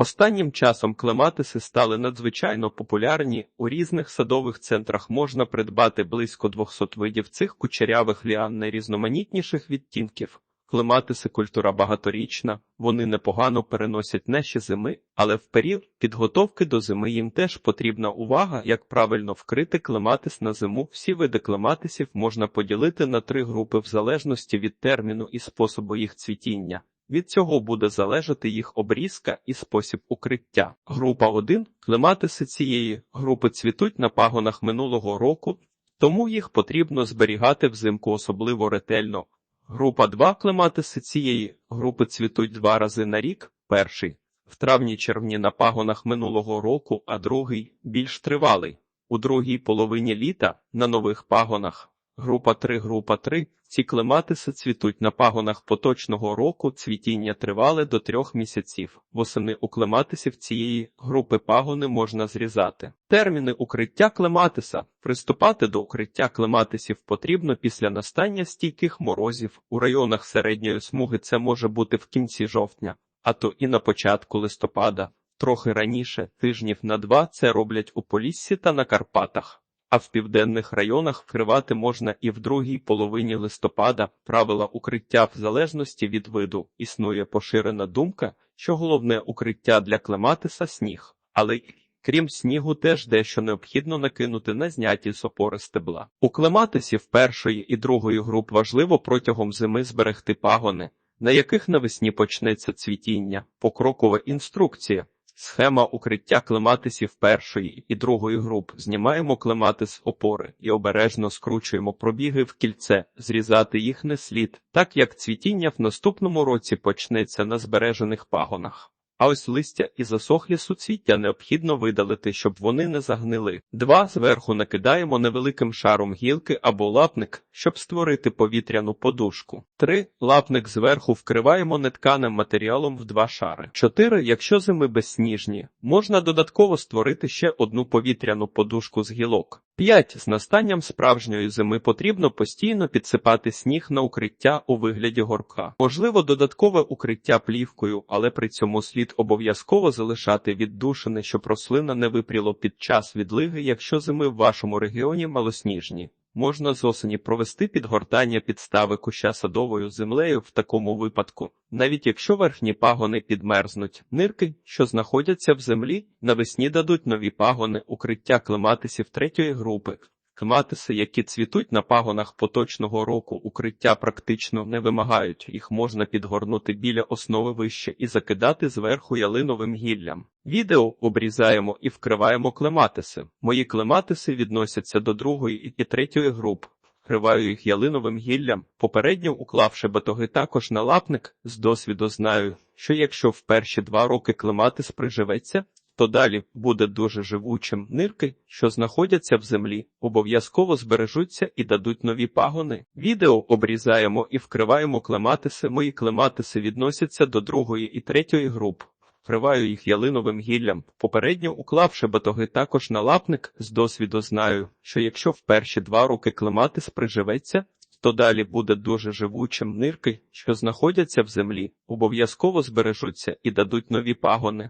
Останнім часом клематиси стали надзвичайно популярні. У різних садових центрах можна придбати близько 200 видів цих кучерявих ліан найрізноманітніших відтінків. Клематиси культура багаторічна, вони непогано переносять наші зими, але в період підготовки до зими їм теж потрібна увага, як правильно вкрити клематис на зиму. Всі види клематисів можна поділити на три групи в залежності від терміну і способу їх цвітіння. Від цього буде залежати їх обрізка і спосіб укриття. Група 1. Клематиси цієї групи цвітуть на пагонах минулого року, тому їх потрібно зберігати взимку особливо ретельно. Група 2 клематиси цієї групи цвітуть два рази на рік. Перший в травні-червні на пагонах минулого року, а другий більш тривалий. У другій половині літа на нових пагонах. Група 3 Група 3 Ці клематиси цвітуть на пагонах поточного року, цвітіння тривале до трьох місяців. Восени у клематисів цієї групи пагони можна зрізати. Терміни укриття клематиса. Приступати до укриття клематисів потрібно після настання стійких морозів. У районах середньої смуги це може бути в кінці жовтня, а то і на початку листопада. Трохи раніше, тижнів на два, це роблять у Поліссі та на Карпатах. А в південних районах вкривати можна і в другій половині листопада. Правила укриття в залежності від виду існує поширена думка, що головне укриття для клематиса сніг, але крім снігу, теж дещо необхідно накинути на зняті з опори стебла. У клематисів першої і другої груп важливо протягом зими зберегти пагони, на яких навесні почнеться цвітіння, покрокова інструкція. Схема укриття клематисів першої і другої груп. Знімаємо клематис опори і обережно скручуємо пробіги в кільце, зрізати їх не слід, так як цвітіння в наступному році почнеться на збережених пагонах. А ось листя і засохлі суцвіття необхідно видалити, щоб вони не загнили. Два зверху накидаємо невеликим шаром гілки або лапник, щоб створити повітряну подушку. Три лапник зверху вкриваємо нетканим матеріалом в два шари. Чотири, якщо зими безсніжні, можна додатково створити ще одну повітряну подушку з гілок. 5. З настанням справжньої зими потрібно постійно підсипати сніг на укриття у вигляді горка. Можливо, додаткове укриття плівкою, але при цьому слід обов'язково залишати віддушини, щоб рослина не випріло під час відлиги, якщо зими в вашому регіоні малосніжні. Можна з осені провести підгортання підстави куща садовою землею в такому випадку, навіть якщо верхні пагони підмерзнуть. Нирки, що знаходяться в землі, навесні дадуть нові пагони укриття клематисів третьої групи. Клематиси, які цвітуть на пагонах поточного року, укриття практично не вимагають, їх можна підгорнути біля основи вище і закидати зверху ялиновим гіллям. Відео обрізаємо і вкриваємо клематиси. Мої клематиси відносяться до другої і третьої груп. Вкриваю їх ялиновим гіллям, попередньо уклавши батоги також на лапник, з досвіду знаю, що якщо в перші два роки клематис приживеться, то далі буде дуже живучим. Нирки, що знаходяться в землі, обов'язково збережуться і дадуть нові пагони. Відео обрізаємо і вкриваємо клематиси. Мої клематиси відносяться до другої і третьої груп. Вкриваю їх ялиновим гіллям, попередньо уклавши батоги також на лапник, з досвіду знаю, що якщо в перші два роки клематис приживеться, то далі буде дуже живучим нирки, що знаходяться в землі, обов'язково збережуться і дадуть нові пагони.